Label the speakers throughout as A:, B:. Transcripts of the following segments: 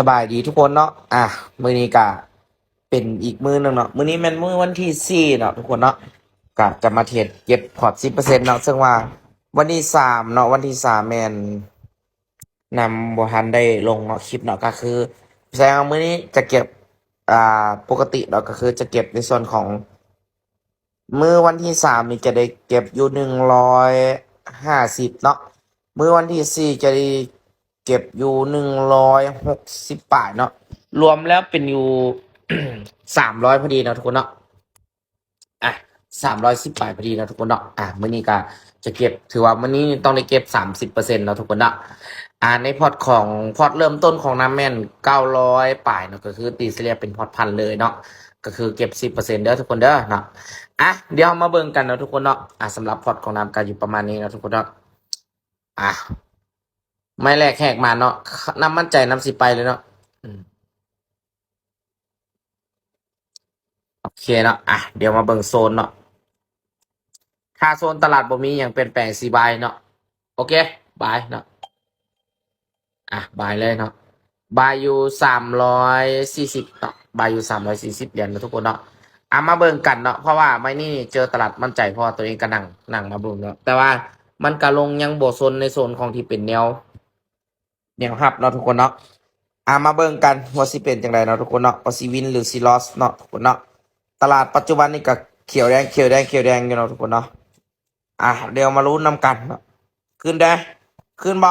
A: สบายดีทุกคนเนาะ อะ มือนี้ก็เป็นอีกมือหนึงเนาะ มือนี้แม่นมือวันที่สี่เนาะทุกคนเนาะก็จะมาเทรดเก็บพอร์ต10%เปอร์เซ็นต์เนาะ ซึ่งว่าวันที่สามเนาะ วันที่สามแมนนำบทันได้ลงเนาะคลิปเนาะก็คือแสดงว่ามือนี้จะเก็บ อ่า ปกติเนาะก็คือจะเก็บในส่วนของ มือวันที่สามนี่จะได้เก็บอยู่หนึ่งร้อยห้าสิบเนาะ มือวันที่สี่จะได้ ก็บอยู่หนึ่งร้อยหกสิบบาทเนาะรวมแล้วเป็นอยู่สามร้อยพอดีนะทุกคนเนาะอะสามร้อยสิบบาทพอดีนะทุกคนเนาะอะมื้อนี้ก็จะเก็บถือว่ามื้อนี้ต้องได้เก็บสามสิบเปอร์เซ็นต์นะทุกคนเนาะอ่าในพอร์ตของพอร์ตเริ่มต้นของน้ำแม่นเก้าร้อยป่ายเนาะก็คือตีเสียเป็นพอร์ตพันเลยเนาะก็คือเก็บสิบเปอร์เซ็นต์เด้อทุกคนเด้อเนาะอะเดี๋ยวมาเบิ่งกันนะทุกคนเนาะอะสำหรับพอร์ตของน้ำก็อยู่ประมาณนี้นะทุกคนเนาะอะ ไม่แลกแหกมาเนาะน้ำมั่นใจน้ำสิไปเลยเนาะโอเคเนาะอะเดี๋ยวมาเบิ่งโซนเนาะถ้าโซนตลาดบ่มีอย่างเปลี่ยนแปลงสีบายเนาะโอเคบายเนาะอะบายเลยเนาะบายอยู่สามร้อยสี่สิบเนาะบายอยู่สามร้อยสี่สิบเหรียญนะทุกคนเนาะอะมาเบิ่งกันเนาะเพราะว่าไม่นี่เจอตลาดมั่นใจเพราะตัวเองก็นั่งนั่งมาบิ่งเนาะแต่ว่ามันก็ลงยังโบโซนในโซนของที่เป็นแนว แนวฮับเนาะทุกคนเนาะอะมาเบิ่งกันว่าสิเป็นจังไดเนาะทุกคนเนาะว่าสิวินหรือสิลอสเนาะทุกคนเนาะตลาดปัจจุบันนี่ก็เขียวแดงเขียวแดงเขียวแดงอยู่เนาะทุกคนเนาะอะเดี๋ยวมาลุ้นนำกันเนาะขึ้นได้ขึ้นบ่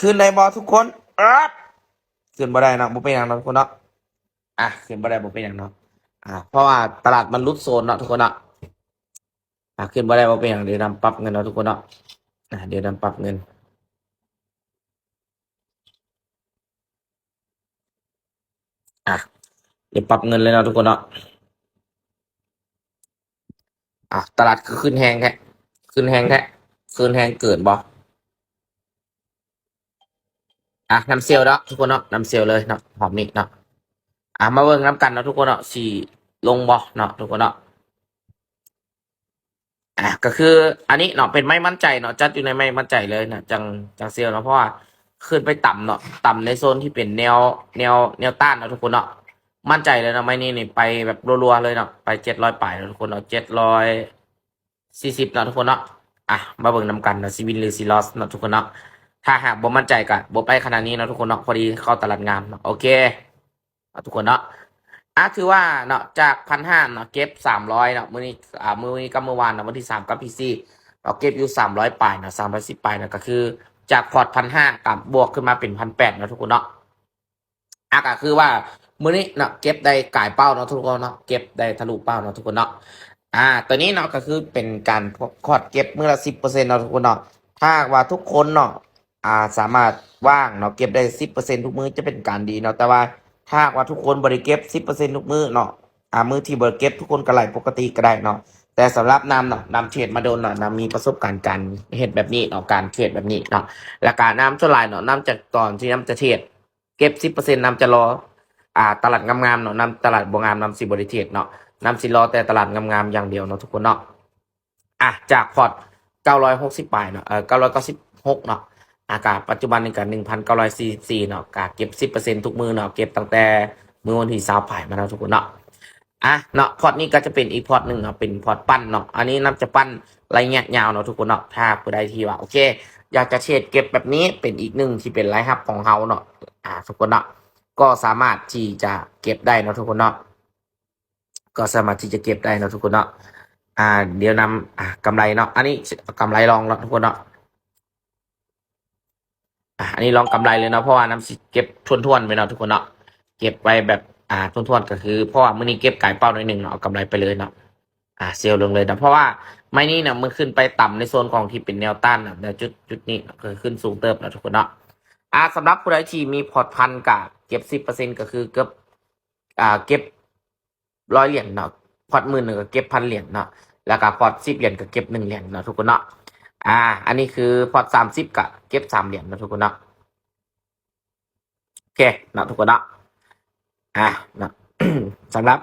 A: ขึ้นได้บ่ทุกคนเอ๊ะขึ้นบ่ได้เนาะบ่เป็นหยังเนาะทุกคนเนาะอะขึ้นบ่ได้บ่เป็นหยังเนาะอะเพราะว่าตลาดมันลุดโซนเนาะทุกคนเนาะอะขึ้นบ่ได้บ่เป็นหยังเดี๋ยวนำปรับเงินเนาะทุกคนเนาะอะเดี๋ยวนำปรับเงิน อะเดี๋ยวปรับเงินเลยนะทุกคนเนาะอะตลาดคือขึ้นแฮงแท้ขึ้นแฮงแท้ขึ้นแฮงเกินบ่อะนำเซลล์เนาะทุกคนเนาะนำเซลล์เลยเนาะหอมนี่เนาะอะมาเบิ่งน้ำกันเนาะทุกคนเนาะสี่ลงบ่เนาะทุกคนเนาะอะก็คืออันนี้เนาะเป็นไม่มั่นใจเนาะจัดอยู่ในไม่มั่นใจเลยนะจังจังเซลล์เนาะเพราะว่า ขึ้นไปต่ำเนาะต่ำในโซนที่เป็นแนวแนวแนวต้านเนาะทุกคนเนาะมั่นใจเลยเนาะไม่นี่นี่ไปแบบรัวๆเลยเนาะไปเจ็ดร้อยป่ายเนาะทุกคนเนาะเจ็ดร้อยสี่สิบเนาะทุกคนเนาะอะมาเบิ่งนำกันเนาะซีวินหรือซีลอสเนาะทุกคนเนาะถ้าหากบ่มั่นใจก็บ่ไปขนาดนี้เนาะทุกคนเนาะพอดีเข้าตลาดงามเนาะโอเคเอาทุกคนเนาะอะถือว่าเนาะจากพันห้าเนาะเก็บสามร้อยเนาะมื้อนี้อ่ามื้อนี้กับเมื่อวานเนาะวันที่สามกับพีซีเราเก็บอยู่สามร้อยปลายเนาะสามร้อยสิบปลายเนาะก็คือ จากพอร์ตพันห้ากับบวกขึ้นมาเป็นพันแปดนะทุกคนเนาะอะก็คือว่ามื้อนี้เนาะเก็บได้ก่ายเป้าเนาะทุกคนเนาะเก็บได้ทะลุเป้าเนาะทุกคนเนาะอ่า ตัวนี้เนาะก็คือเป็นการพอร์ตเก็บมื้อละสิบเปอร์เซ็นต์เนาะทุกคนเนาะถ้าว่าทุกคนเนาะอ่าสามารถว่างเนาะเก็บได้สิบเปอร์เซ็นต์ทุกมื้อจะเป็นการดีเนาะแต่ว่าถ้าว่าทุกคนบริเก็บสิบเปอร์เซ็นต์ทุกมือเนาะอ่ามือที่บริเก็บทุกคนก็ไหลปกติก็ได้เนาะ แต่สำหรับนำเนาะนำเทรดมาโดนเนาะนำมีประสบการณ์การเฮ็ดแบบนี้เนาะการเทรดแบบนี้เนาะและการนำส่วนหลายเนาะนำจากตอนที่นำจะเทรดเก็บสิบเปอร์เซ็นต์นำจะรออ่าตลาดงามๆเนาะนำตลาดบ่งามนำสิบริเทรดเนาะนำสิรอแต่ตลาดงามๆอย่างเดียวเนาะทุกคนเนาะอะจากพอร์ตเก้าร้อยหกสิบปลายเนาะเออเก้าร้อยเก้าสิบหกเนาะอากาศปัจจุบันนี่ก็หนึ่งพันเก้าร้อยสี่สี่เนาะกาเก็บสิบเปอร์เซ็นต์ทุกมือเนาะเก็บตั้งแต่มือวันที่สาวผ่ายมาแล้วทุกคนเนาะ อะเนาะพอร์ตนี้ก็จะเป็นอีกพอร์ตหนึ่งเนาะเป็นพอร์ตปั้นเนาะอันนี้นับจะปั้นไระยะยยาวเนาะทุกคนเนาะถ้าผู้ใดที่ว่าโอเค อยากจะเทรดเก็บแบบนี้เป็นอีกหนึ่งที่เป็นไลฟ์ฮับของเฮาเนาะอ่าทุกคนเนาะก็สามารถที่จะเก็บได้เนาะทุกคนเนาะก็สามารถที่จะเก็บได้เนาะทุกคนเนาะอ่า เดี๋ยวนำอ่ากำไรเนาะอันนี้กำไรลองเนาะทุกคนเนาะอะอันนี้ลองกำไรเลยเนาะเพราะว่าน้ำสิเก็บทวนๆไปเนาะทุกคนเนาะเก็บไว้แบบ อ่าทวนๆก็คือเพราะว่ามือนี้เก็บไก่เป้าหน่อยหนึ่งเนาะเอากำไรไปเลยเนาะอ่าเซลล์ลงเลยนะเพราะว่าไม่นี่เนี่ยมันขึ้นไปต่ำในโซนของที่เป็นแนวต้านนะแต่จุดจุดนี้ก็ขึ้นสูงเติบนะทุกคนเนาะอ่าสำหรับผู้ใดที่มีพอร์ตพันกับเก็บสิบเปอร์เซ็นก็คือเก็บอ่าเก็บร้อยเหรียญเนาะพอร์ตหมื่นหนึ่งก็เก็บพันเหรียญเนาะแล้วก็พอร์ตสิบเหรียญก็เก็บหนึ่งเหรียญเนาะทุกคนเนาะอ่า อันนี้คือพอร์ตสามสิบกับเก็บสามเหรียญเนาะทุกคนเนาะโอเคเนาะทุกคนเนาะ อะนะสำหรับ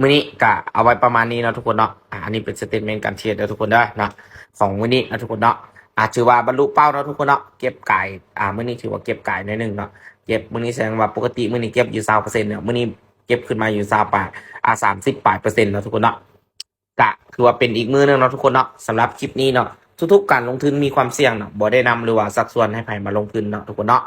A: มื้อนี้ก็เอาไว้ประมาณนี้เนาะทุกคนเนาะอะอันนี้เป็นสเตทเมนต์การเทรดเด้อทุกคนเด้อเนาะของมื้อนี้นะทุกคนเนาะอาจถือว่าบรรลุเป้าเนาะทุกคนเนาะเก็บไก่อ่ามื้อนี้ถือว่าเก็บไก่ในหนึ่งเนาะเก็บมื้อนี้แสดงว่าปกติมื้อนี้เก็บอยู่20%เปอร์เซ็นต์เนี่ยมื้อนี้เก็บขึ้นมาอยู่20ปลายอ่า30ปลายเปอร์เซ็นต์เนาะทุกคนเนาะกะคือว่าเป็นอีกมือหนึงเนาะทุกคนเนาะสำหรับคลิปนี้เนาะทุกๆการลงทุนมีความเสี่ยงเนาะบ่ได้นำหรือว่าสักส่วนให้ไผมาลงทุนเนาะทุกคนเนาะ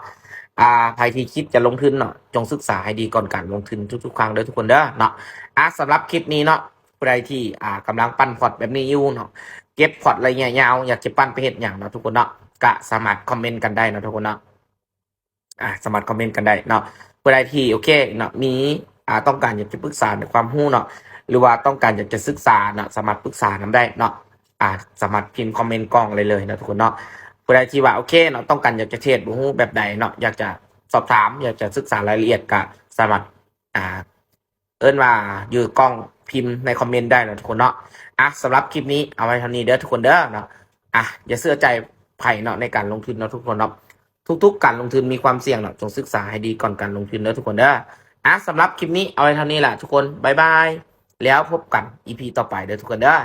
A: อ่าใครที่คิดจะลงทุนเนาะจงศึกษาให้ดีก่อนการลงทุนทุกๆครั้งเด้อทุกคนเด้อเนาะอะสำหรับคลิปนี้เนาะผู้ใดที่อ่ากำลังปั้นพอร์ตแบบนี้อยู่เนาะเก็บพอร์ตอะไรเงี้ยยาวอยากจะปั้นไปเห็ดอย่างเนาะทุกคนเนาะก็สามารถคอมเมนต์กันได้เนาะทุกคนเนาะอ่าสามารถคอมเมนต์กันได้เนาะเพื่อใดที่โอเคเนาะมีอ่าต้องการอยากจะปรึกษาในความรู้เนาะหรือว่าต้องการอยากจะศึกษาเนาะสามารถปรึกษานํได้เนาะอ่าสามารถพิมพ์คอมเมนต์กล้องเลยเลยเนาะทุกคนเนาะ เพื่อใดที่ว่าโอเคเนาะต้องการอยากจะเทรดบ่ฮู้แบบใดเนาะอยากจะสอบถาม อยากจะศึกษารายละเอียดก็สามารถอ่า เอิ้นว่าอยู่กล้องพิมพ์ในคอมเมนต์ได้เนาะทุกคนเนาะอะสำหรับคลิปนี้เอาไว้เท่านี้เด้อทุกคนเด้อเนาะอะอย่าเสื้อใจไผ่เนาะในการลงทุนเนาะทุกคนเนาะทุกๆ การลงทุนมีความเสี่ยงเนาะจงศึกษาให้ดีก่อนการลงทุนเด้อทุกคนเด้ออะสำหรับคลิปนี้เอาไว้เท่านี้แหละทุกคนบายบายแล้วพบกันอีพีต่อไปเด้อทุกคนเด้อ